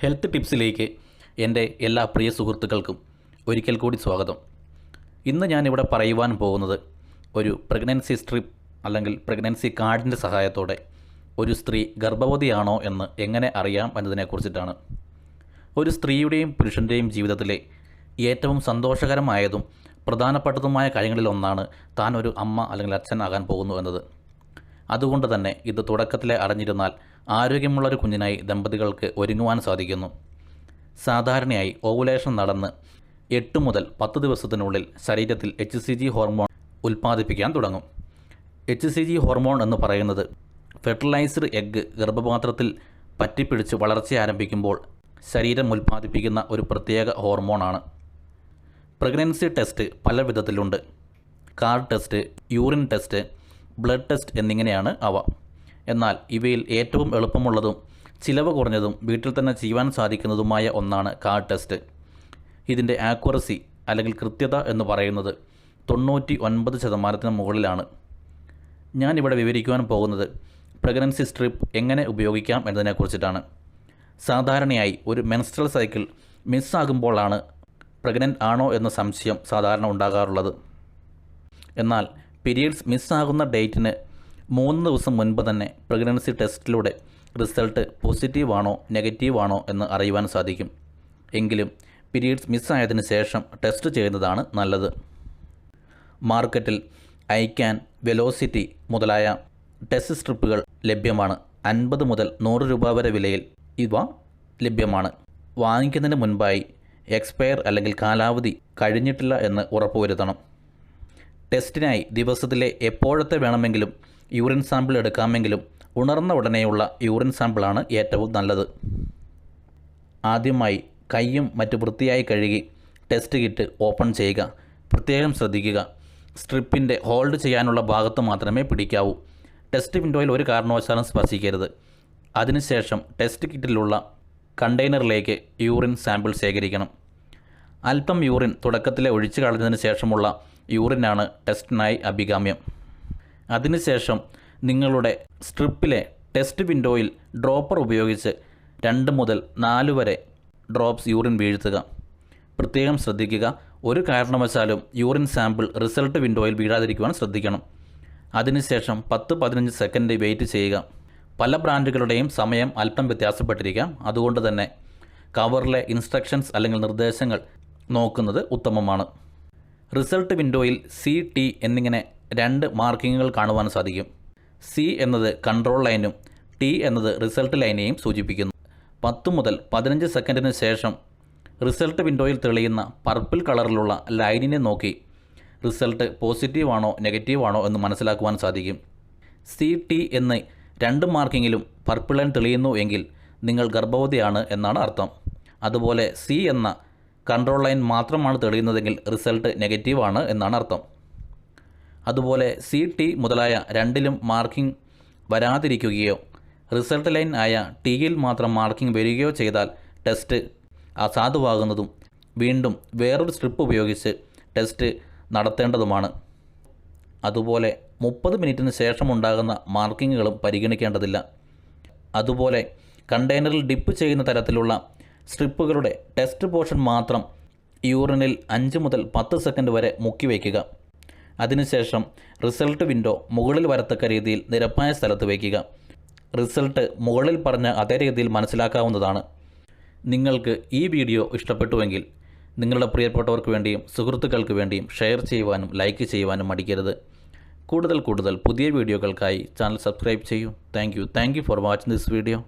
Health ടിപ്സിലേക്ക് എന്റെ എല്ലാ പ്രിയ സുഹൃത്തുക്കൾക്കും ഒരിക്കൽ കൂടി സ്വാഗതം. ഇന്ന് ഞാനിവിടെ പറയുവാൻ പോകുന്നത് ഒരു പ്രഗ്നൻസി സ്ട്രിപ്പ് അല്ലെങ്കിൽ പ്രഗ്നൻസി കാർഡിന്റെ സഹായത്തോടെ ഒരു സ്ത്രീ ഗർഭവതിയാണോ എന്ന് എങ്ങനെ അറിയാം എന്നതിനെക്കുറിച്ചിട്ടാണ്. ഒരു സ്ത്രീയുടെയും പുരുഷന്റെയും ജീവിതത്തിലെ ഏറ്റവും സന്തോഷകരമായതും പ്രധാനപ്പെട്ടതുമായ കാര്യങ്ങളിലൊന്നാണ് താൻ ഒരു അമ്മ അല്ലെങ്കിൽ അച്ഛനാകാൻ പോകുന്നു എന്നത്. അതുകൊണ്ട് തന്നെ ഇത് തുടക്കത്തിലെ അറിഞ്ഞിരുന്നാൽ ആരോഗ്യമുള്ള ഒരു കുഞ്ഞിനായി ദമ്പതികൾക്ക് ഒരുങ്ങുവാൻ സാധിക്കുന്നു. സാധാരണയായി ഓവുലേഷൻ നടന്ന് എട്ട് മുതൽ പത്ത് ദിവസത്തിനുള്ളിൽ ശരീരത്തിൽ എച്ച് സി ജി ഹോർമോൺ ഉൽപ്പാദിപ്പിക്കാൻ തുടങ്ങും. എച്ച് സി ജി ഹോർമോൺ എന്ന് പറയുന്നത് ഫെർട്ടിലൈസ്ഡ് എഗ്ഗ് ഗർഭപാത്രത്തിൽ പറ്റിപ്പിടിച്ച് വളർച്ച ആരംഭിക്കുമ്പോൾ ശരീരം ഉൽപ്പാദിപ്പിക്കുന്ന ഒരു പ്രത്യേക ഹോർമോണാണ്. പ്രഗ്നൻസി ടെസ്റ്റ് പല വിധത്തിലുണ്ട് card test urine test blood test എന്നിങ്ങനെയാണ് അവ. എന്നാൽ ഇവയിൽ ഏറ്റവും എളുപ്പമുള്ളതും ചിലവ് കുറഞ്ഞതും വീട്ടിൽ തന്നെ ചെയ്യുവാൻ സാധിക്കുന്നതുമായ ഒന്നാണ് കാർ ടെസ്റ്റ്. ഇതിന്റെ ആക്യുറസി അല്ലെങ്കിൽ കൃത്യത എന്ന് പറയുന്നത് തൊണ്ണൂറ്റി ഒൻപത് ശതമാനത്തിന് മുകളിലാണ്. ഞാനിവിടെ വിവരിക്കുവാൻ പോകുന്നത് പ്രഗ്നൻസി സ്ട്രിപ്പ് എങ്ങനെ ഉപയോഗിക്കാം എന്നതിനെക്കുറിച്ചിട്ടാണ്. സാധാരണയായി ഒരു മെൻസ്ട്രൽ സൈക്കിൾ മിസ്സാകുമ്പോഴാണ് പ്രഗ്നന്റ് ആണോ എന്ന സംശയം സാധാരണ ഉണ്ടാകാറുള്ളത്. എന്നാൽ പീരീഡ്സ് മിസ്സാകുന്ന ഡേറ്റിന് മൂന്ന് ദിവസം മുൻപ് തന്നെ പ്രഗ്നൻസി ടെസ്റ്റിലൂടെ റിസൾട്ട് പോസിറ്റീവാണോ നെഗറ്റീവ് ആണോ എന്ന് അറിയുവാൻ സാധിക്കും. എങ്കിലും പീരീഡ്സ് മിസ്സായതിനു ശേഷം ടെസ്റ്റ് ചെയ്യുന്നതാണ് നല്ലത്. മാർക്കറ്റിൽ ഐക്യാൻ വെലോസിറ്റി മുതലായ ടെസ്റ്റ് സ്ട്രിപ്പുകൾ ലഭ്യമാണ്. അൻപത് മുതൽ നൂറ് രൂപ വരെ വിലയിൽ ഇവ ലഭ്യമാണ്. വാങ്ങിക്കുന്നതിന് മുൻപായി എക്സ്പയർ അല്ലെങ്കിൽ കാലാവധി കഴിഞ്ഞിട്ടില്ല എന്ന് ഉറപ്പുവരുത്തണം. ടെസ്റ്റിനായി ദിവസത്തിലെ എപ്പോഴത്തെ വേണമെങ്കിലും യൂറിൻ സാമ്പിൾ എടുക്കാമെങ്കിലും ഉണർന്ന ഉടനെയുള്ള യൂറിൻ സാമ്പിളാണ് ഏറ്റവും നല്ലത്. ആദ്യമായി കൈയും മറ്റു വൃത്തിയായി കഴുകി ടെസ്റ്റ് കിറ്റ് ഓപ്പൺ ചെയ്യുക. പ്രത്യേകം ശ്രദ്ധിക്കുക. സ്ട്രിപ്പിന്റെ ഹോൾഡ് ചെയ്യാനുള്ള ഭാഗത്ത് മാത്രമേ പിടിക്കാവൂ. ടെസ്റ്റ് വിൻഡോയിൽ ഒരു കാരണവശാലും സ്പർശിക്കരുത്. അതിനുശേഷം ടെസ്റ്റ് കിറ്റിലുള്ള കണ്ടെയ്നറിലേക്ക് യൂറിൻ സാമ്പിൾ ശേഖരിക്കണം. അല്പം യൂറിൻ തുടക്കത്തിലെ ഒഴിച്ചു കളഞ്ഞതിന് ശേഷമുള്ള യൂറിനാണ് ടെസ്റ്റിനായി അഭികാമ്യം. അതിനുശേഷം നിങ്ങളുടെ സ്ട്രിപ്പിലെ ടെസ്റ്റ് വിൻഡോയിൽ ഡ്രോപ്പർ ഉപയോഗിച്ച് രണ്ട് മുതൽ നാല് വരെ ഡ്രോപ്സ് യൂറിൻ വീഴ്ത്തുക. പ്രത്യേകം ശ്രദ്ധിക്കുക ഒരു കാരണവശാലും യൂറിൻ സാമ്പിൾ റിസൾട്ട് വിൻഡോയിൽ വീഴാതിരിക്കുവാൻ ശ്രദ്ധിക്കണം. അതിനുശേഷം പത്ത് പതിനഞ്ച് സെക്കൻഡ് വെയിറ്റ് ചെയ്യുക. പല ബ്രാൻഡുകളുടെയും സമയം അല്പം വ്യത്യാസപ്പെട്ടിരിക്കാം. അതുകൊണ്ട് തന്നെ കവറിലെ ഇൻസ്ട്രക്ഷൻസ് അല്ലെങ്കിൽ നിർദ്ദേശങ്ങൾ നോക്കുന്നത് ഉത്തമമാണ്. റിസൾട്ട് വിൻഡോയിൽ സി ടി എന്നിങ്ങനെ രണ്ട് മാർക്കിങ്ങുകൾ കാണുവാൻ സാധിക്കും. സി എന്നത് കൺട്രോൾ ലൈനും ടി എന്നത് റിസൾട്ട് ലൈനെയും സൂചിപ്പിക്കുന്നു. പത്ത് മുതൽ പതിനഞ്ച് സെക്കൻഡിന് ശേഷം റിസൾട്ട് വിൻഡോയിൽ തെളിയുന്ന പർപ്പിൾ കളറിലുള്ള ലൈനിനെ നോക്കി റിസൾട്ട് പോസിറ്റീവാണോ നെഗറ്റീവ് ആണോ എന്ന് മനസ്സിലാക്കുവാൻ സാധിക്കും. സി ടി എന്ന് രണ്ട് മാർക്കിങ്ങിലും പർപ്പിൾ ലൈൻ തെളിയുന്നു എങ്കിൽ നിങ്ങൾ ഗർഭവതിയാണ് എന്നാണ് അർത്ഥം. അതുപോലെ സി എന്ന കൺട്രോൾ ലൈൻ മാത്രമാണ് തെളിയുന്നതെങ്കിൽ റിസൾട്ട് നെഗറ്റീവാണ് എന്നാണ് അർത്ഥം. അതുപോലെ സി ടി മുതലായ രണ്ടിലും മാർക്കിംഗ് വരാതിരിക്കുകയോ റിസൾട്ട് ലൈൻ ആയ ടിയിൽ മാത്രം മാർക്കിംഗ് വരികയോ ചെയ്താൽ ടെസ്റ്റ് അസാധുവാകുന്നതും വീണ്ടും വേറൊരു സ്ട്രിപ്പ് ഉപയോഗിച്ച് ടെസ്റ്റ് നടത്തേണ്ടതുമാണ്. അതുപോലെ മുപ്പത് മിനിറ്റിന് ശേഷമുണ്ടാകുന്ന മാർക്കിങ്ങുകളും പരിഗണിക്കേണ്ടതില്ല. അതുപോലെ കണ്ടെയ്നറിൽ ഡിപ്പ് ചെയ്യുന്ന തരത്തിലുള്ള സ്ട്രിപ്പുകളുടെ ടെസ്റ്റ് പോർഷൻ മാത്രം യൂറിനിൽ അഞ്ച് മുതൽ പത്ത് സെക്കൻഡ് വരെ മുക്കി വയ്ക്കുക. അതിനുശേഷം റിസൾട്ട് വിൻഡോ മുകളിൽ വരത്തക്ക രീതിയിൽ നിരപ്പായ സ്ഥലത്ത് വയ്ക്കുക. റിസൾട്ട് മുകളിൽ പറഞ്ഞ അതേ രീതിയിൽ മനസ്സിലാക്കാവുന്നതാണ്. നിങ്ങൾക്ക് ഈ വീഡിയോ ഇഷ്ടപ്പെട്ടുവെങ്കിൽ നിങ്ങളുടെ പ്രിയപ്പെട്ടവർക്ക് വേണ്ടിയും സുഹൃത്തുക്കൾക്ക് വേണ്ടിയും ഷെയർ ചെയ്യുവാനും ലൈക്ക് ചെയ്യുവാനും മടിക്കരുത്. കൂടുതൽ കൂടുതൽ പുതിയ വീഡിയോകൾക്കായി ചാനൽ സബ്സ്ക്രൈബ് ചെയ്യൂ. Thank you. Thank you for watching this video.